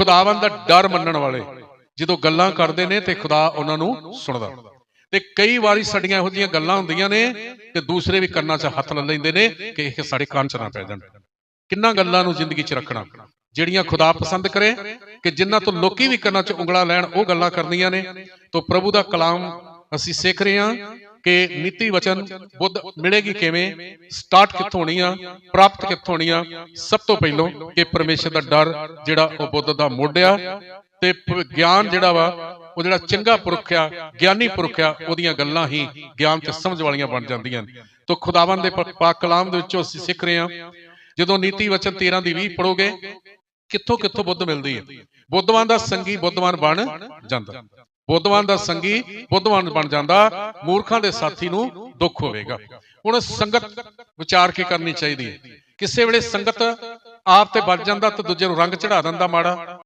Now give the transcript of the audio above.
ਖੁਦਾਵੰਦ ਦਾ ਡਰ ਮੰਨਣ ਵਾਲੇ। ਜਦੋਂ ਗੱਲਾਂ ਕਰਦੇ ਨੇ ਤੇ ਖੁਦਾ ਉਹਨਾਂ ਨੂੰ ਸੁਣਦਾ। ਤੇ ਕਈ ਵਾਰੀ ਸਾਡੀਆਂ ਇਹੋ ਜਿਹੀਆਂ ਗੱਲਾਂ ਹੁੰਦੀਆਂ ਨੇ ਤੇ ਦੂਸਰੇ ਵੀ ਕੰਨਾਂ 'ਚ ਹੱਥ ਲੈ ਲੈਂਦੇ ਨੇ ਕਿ ਇਹ ਸਾਡੇ ਕੰਨ 'ਚ ਨਾ ਪੈ ਜਾਣ। ਕਿੰਨਾ ਗੱਲਾਂ ਨੂੰ ਜ਼ਿੰਦਗੀ 'ਚ ਰੱਖਣਾ? ਜਿਹੜੀਆਂ ਖੁਦਾ ਪਸੰਦ ਕਰੇ ਕਿ ਜਿਨ੍ਹਾਂ ਤੋਂ ਲੋਕੀ ਵੀ ਕੰਨਾਂ 'ਚ ਉਂਗਲਾ ਲੈਣ, ਉਹ ਗੱਲਾਂ ਕਰਨੀਆਂ ਨੇ। ਤੋਂ ਪ੍ਰਭੂ ਦਾ ਕਲਾਮ ਅਸੀਂ ਸਿੱਖ ਰਹੇ ਹਾਂ ਕਿ ਨੀਤੀ ਵਚਨ ਬੁੱਧ ਮਿਲੇਗੀ ਕਿਵੇਂ? ਸਟਾਰਟ ਕਿੱਥੋਂ ਹੋਣੀ ਆ? ਪ੍ਰਾਪਤ ਕਿੱਥੋਂ ਹੋਣੀ ਆ? ਸਭ ਤੋਂ ਪਹਿਲਾਂ ਕਿ ਪਰਮੇਸ਼ਰ ਦਾ ਡਰ ਜਿਹੜਾ ਉਹ ਬੁੱਧ ਦਾ ਮੁੱਢ ਆ ਤੇ ਗਿਆਨ ਜਿਹੜਾ ਵਾ, ਉਹ ਜਿਹੜਾ ਚੰਗਾ ਪੁਰਖ ਆ, ਗਿਆਨੀ ਪੁਰਖ ਆ, ਉਹਦੀਆਂ ਗੱਲਾਂ ਹੀ ਗਿਆਨ ਤੇ ਸਮਝ ਵਾਲੀਆਂ ਬਣ ਜਾਂਦੀਆਂ ਨੇ। ਤੋਂ ਖੁਦਾਵੰਦ ਦੇ ਪ- ਪਾਕ ਕਲਾਮ ਦੇ ਵਿੱਚੋਂ ਅਸੀਂ ਸਿੱਖ ਰਹੇ ਹਾਂ, ਜਦੋਂ ਨੀਤੀ ਵਚਨ 13 ਦੀ 20 ਪੜੋਗੇ ਕਿੱਥੋਂ ਕਿੱਥੋਂ ਬੁੱਧ ਮਿਲਦੀ ਹੈ? ਬੁੱਧਵਾਨ ਦਾ ਸੰਗੀ ਬੁੱਧਵਾਨ ਬਣ ਜਾਂਦਾ। ਬੁੱਧਵਾਨ ਦਾ ਸੰਗੀ ਬੁੱਧਵਾਨ ਬਣ ਜਾਂਦਾ, ਮੂਰਖਾਂ ਦੇ ਸਾਥੀ ਨੂੰ ਦੁੱਖ ਹੋਵੇਗਾ। ਹੁਣ ਸੰਗਤ ਵਿਚਾਰ ਕੇ ਕਰਨੀ ਚਾਹੀਦੀ ਹੈ? ਕਿਸੇ ਵੇਲੇ ਸੰਗਤ ਆਪ ਤੇ ਵੱਜ ਜਾਂਦਾ ਤੇ ਦੂਜੇ ਨੂੰ ਰੰਗ ਚੜਾ ਦਿੰਦਾ ਮਾੜਾ।